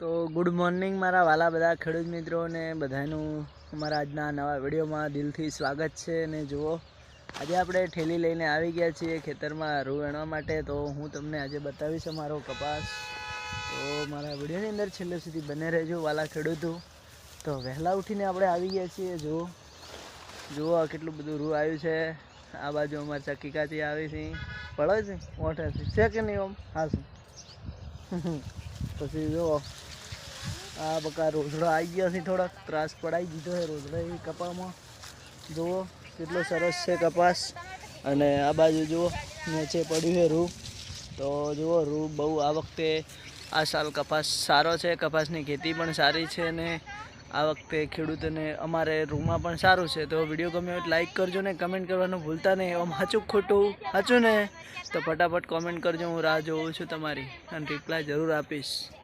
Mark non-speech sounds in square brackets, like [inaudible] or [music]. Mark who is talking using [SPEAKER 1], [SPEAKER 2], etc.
[SPEAKER 1] તો good morning મારા વાલા બધા ખેડૂત મિત્રો ને બધાનું અમારા આજના નવા વિડીયોમાં દિલથી સ્વાગત છે અને જુઓ, આજે આપણે ઠેલી લઈને આવી ગયા છીએ ખેતરમાં રૂ વેણવા માટે. તો હું તમને આજે બતાવીશ અમારો કપાસ. તો મારા વિડીયોની અંદર છેલ્લે સુધી બને રહેજો વાલા ખેડૂતો. તો વહેલા ઉઠીને આપણે આવી ગયા છીએ. જુઓ જુઓ કેટલું બધું રૂ આવ્યું છે. આ બાજુ અમારી ચકીકાથી આવી છે. પડે છે? મોઢેથી. છે કે નહીં આમ હા શું [laughs] પછી જુઓ. આ બકા રોઝડો આવી ગયો છે, થોડાક ત્રાસ પડાવી દીધો છે રોઝડો એ કપામાં. જુઓ કેટલો સરસ છે કપાસ. અને આ બાજુ જુઓ, નીચે પડ્યું છે રૂ. તો જુઓ, રૂ બહુ આ વખતે આ સાલ કપાસ સારો છે, કપાસની ખેતી પણ સારી છે અને આ વખતે ખેડૂતોને અમારે રૂમાં પણ સારું છે. તો વીડિયો ગમ્યો હોય લાઇક કરજો ને કમેન્ટ કરવાનું ભૂલતા નહીં. આમ સાચું ખોટું? સાચું ને? તો ફટાફટ કોમેન્ટ કરજો, હું રાહ જોઉં છું તમારી. અને રિપ્લાય જરૂર આપીશ.